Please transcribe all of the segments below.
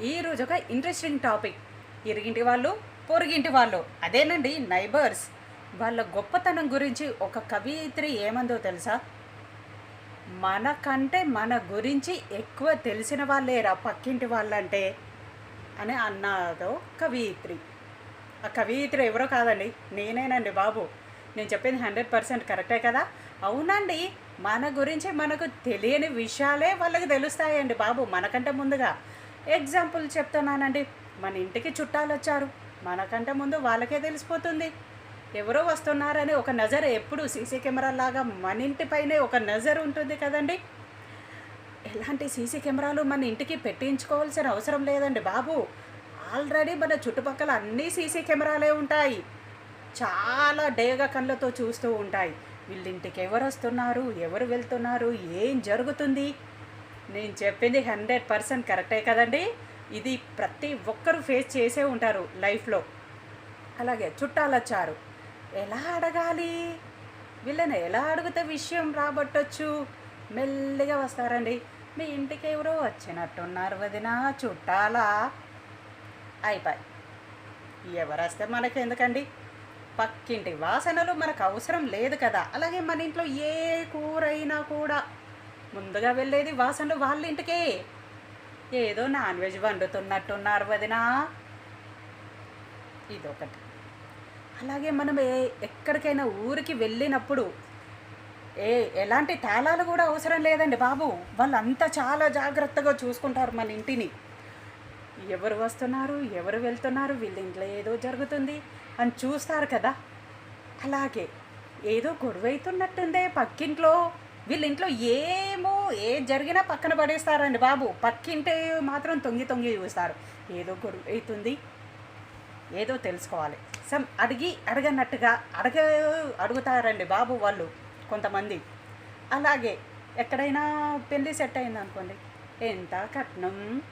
ఈరోజు ఒక interesting topic ఇరిగింటి వాళ్ళు పొరుగింటి వాళ్ళు. అదేనండి నైబర్స్ వాళ్ళ గొప్పతనం గురించి ఒక కవియిత్రి ఏమందో తెలుసా? మనకంటే మన గురించి ఎక్కువ తెలిసిన వాళ్ళేరా పక్కింటి వాళ్ళంటే అని అన్నాదో కవియిత్రి ఆ కవియిత్రి ఎవరో కాదండి నేనేనండి బాబు. నేను చెప్పింది హండ్రెడ్ పర్సెంట్ కరెక్టే కదా? అవునండి మన గురించి మనకు తెలియని విషయాలే వాళ్ళకి తెలుస్తాయండి బాబు మనకంటే ముందుగా. ఎగ్జాంపుల్ చెప్తున్నానండి. మన ఇంటికి చుట్టాలు వచ్చారు మనకంటే ముందు వాళ్ళకే తెలిసిపోతుంది. ఎవరో వస్తున్నారని ఒక నజర్ ఎప్పుడు సీసీ కెమెరా లాగా మన ఇంటిపైనే ఒక నజర్ ఉంటుంది కదండి. ఎలాంటి సీసీ కెమెరాలు మన ఇంటికి పెట్టించుకోవాల్సిన అవసరం లేదండి బాబు. ఆల్రెడీ మన చుట్టుపక్కల అన్ని సీసీ కెమెరాలే ఉంటాయి. చాలా డేగా కళ్ళతో చూస్తూ ఉంటాయి. వీళ్ళింటికి ఎవరు వస్తున్నారు ఎవరు వెళ్తున్నారు? ఏం జరుగుతుంది? నేను చెప్పింది హండ్రెడ్ పర్సెంట్ కరెక్టే కదండి. ఇది ప్రతి ఒక్కరూ ఫేస్ చేసే ఉంటారు లైఫ్లో. అలాగే చుట్టాలు వచ్చారు. ఎలా అడగాలి? వీళ్ళని ఎలా అడిగితే విషయం రాబట్టొచ్చు? మెల్లిగా వస్తారండి. మీ ఇంటికి ఎవరో వచ్చినట్టున్నారు వదిన చుట్టాలా? అయిపోయి. ఎవరు వస్తే మనకెందుకండి? పక్కింటి వాసనలు మనకు అవసరం లేదు కదా. అలాగే మన ఇంట్లో ఏ కూరైనా కూడా ముందుగా వెళ్ళేది వాసనలు వాళ్ళ ఇంటికే. ఏదో నాన్ వెజ్ వండుతున్నట్టున్నారు వదినా. ఇదొకటి. అలాగే మనం ఏ ఎక్కడికైనా ఊరికి వెళ్ళినప్పుడు ఏ ఎలాంటి తాళాలు కూడా అవసరం లేదండి బాబు. వాళ్ళంతా చాలా జాగ్రత్తగా చూసుకుంటారు మన ఇంటిని. ఎవరు వస్తున్నారు ఎవరు వెళ్తున్నారు వీళ్ళ ఇంట్లో ఏదో జరుగుతుంది అని చూస్తారు కదా. అలాగే ఏదో గొడవ అవుతున్నట్టుందే పక్కింట్లో వీళ్ళ ఇంట్లో ఏమో ఏ జరిగినా పక్కన పడేస్తారండి బాబు. పక్కింటే మాత్రం తొంగి తొంగి చూస్తారు. ఏదో గొడవ అవుతుంది. ఏదో తెలుసుకోవాలి. సమ్ అడిగి అడగనట్టుగా అడగ అడుగుతారండి బాబు వాళ్ళు కొంతమంది. అలాగే ఎక్కడైనా పెళ్ళి సెట్ అయింది అనుకోండి ఎంత కట్నం?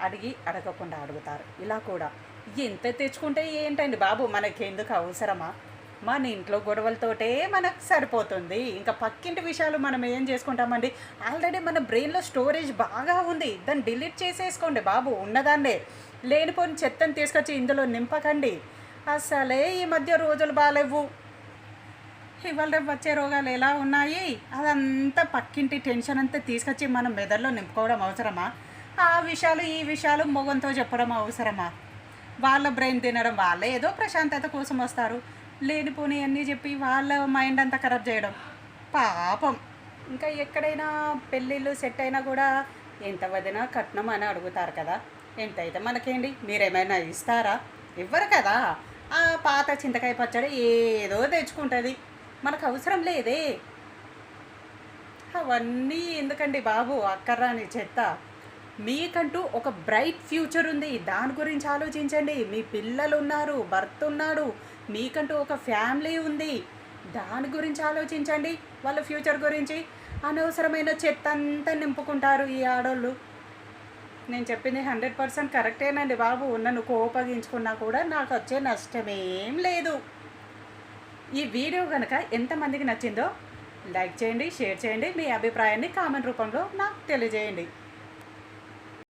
అడిగి అడగకుండా అడుగుతారు. ఇలా కూడా. ఎంత తెచ్చుకుంటే ఏంటండి బాబు? మనకి ఎందుకు అవసరమా? మన ఇంట్లో గొడవలతోటే మనకు సరిపోతుంది. ఇంకా పక్కింటి విషయాలు మనం ఏం చేసుకుంటామండి? ఆల్రెడీ మన బ్రెయిన్లో స్టోరేజ్ బాగా ఉంది. దాన్ని డిలీట్ చేసేసుకోండి బాబు ఉన్నదాన్నే. లేనిపోని చెత్తను తీసుకొచ్చి ఇందులో నింపకండి. అసలే ఈ మధ్య రోజులు బాగాలేవు ఇవాళ రేపు వచ్చే రోగాలు ఎలా ఉన్నాయి? అదంతా పక్కింటి టెన్షన్ అంతా తీసుకొచ్చి మనం మెదడులో నింపుకోవడం అవసరమా? ఆ విషయాలు ఈ విషయాలు మొగంతో చెప్పడం అవసరమా? వాళ్ళ బ్రెయిన్ తినడం వాళ్ళే ఏదో ప్రశాంతత కోసం వస్తారు. లేనిపోని అన్నీ చెప్పి వాళ్ళ మైండ్ అంతా ఖరాబ్ చేయడం. పాపం. ఇంకా ఎక్కడైనా పెళ్ళిళ్ళు సెట్ అయినా కూడా ఎంత వదినా కట్నం అని అడుగుతారు కదా. ఎంత అయితే మనకేంటి? మీరేమైనా ఇస్తారా? ఇవ్వరు కదా. ఆ పాత చింతకాయ పచ్చడి ఏదో తెచ్చుకుంటుంది. మనకు అవసరం లేదే. అవన్నీ ఎందుకండి బాబు? అక్కర్రాని చెత్త. మీకంటూ ఒక బ్రైట్ ఫ్యూచర్ ఉంది. దాని గురించి ఆలోచించండి. మీ పిల్లలు ఉన్నారు భర్త ఉన్నాడు మీకంటూ ఒక ఫ్యామిలీ ఉంది. దాని గురించి ఆలోచించండి. వాళ్ళ ఫ్యూచర్ గురించి అనవసరమైన చెత్త అంతా నింపుకుంటారు ఈ ఆడోళ్ళు. నేను చెప్పింది హండ్రెడ్ పర్సెంట్ కరెక్టేనండి బాబు. నన్ను కోపగించుకున్నా కూడా నాకు వచ్చే నష్టమేం లేదు. ఈ వీడియో కనుక ఎంతమందికి నచ్చిందో లైక్ చేయండి షేర్ చేయండి. మీ అభిప్రాయాన్ని కామెంట్ రూపంలో నాకు తెలియజేయండి.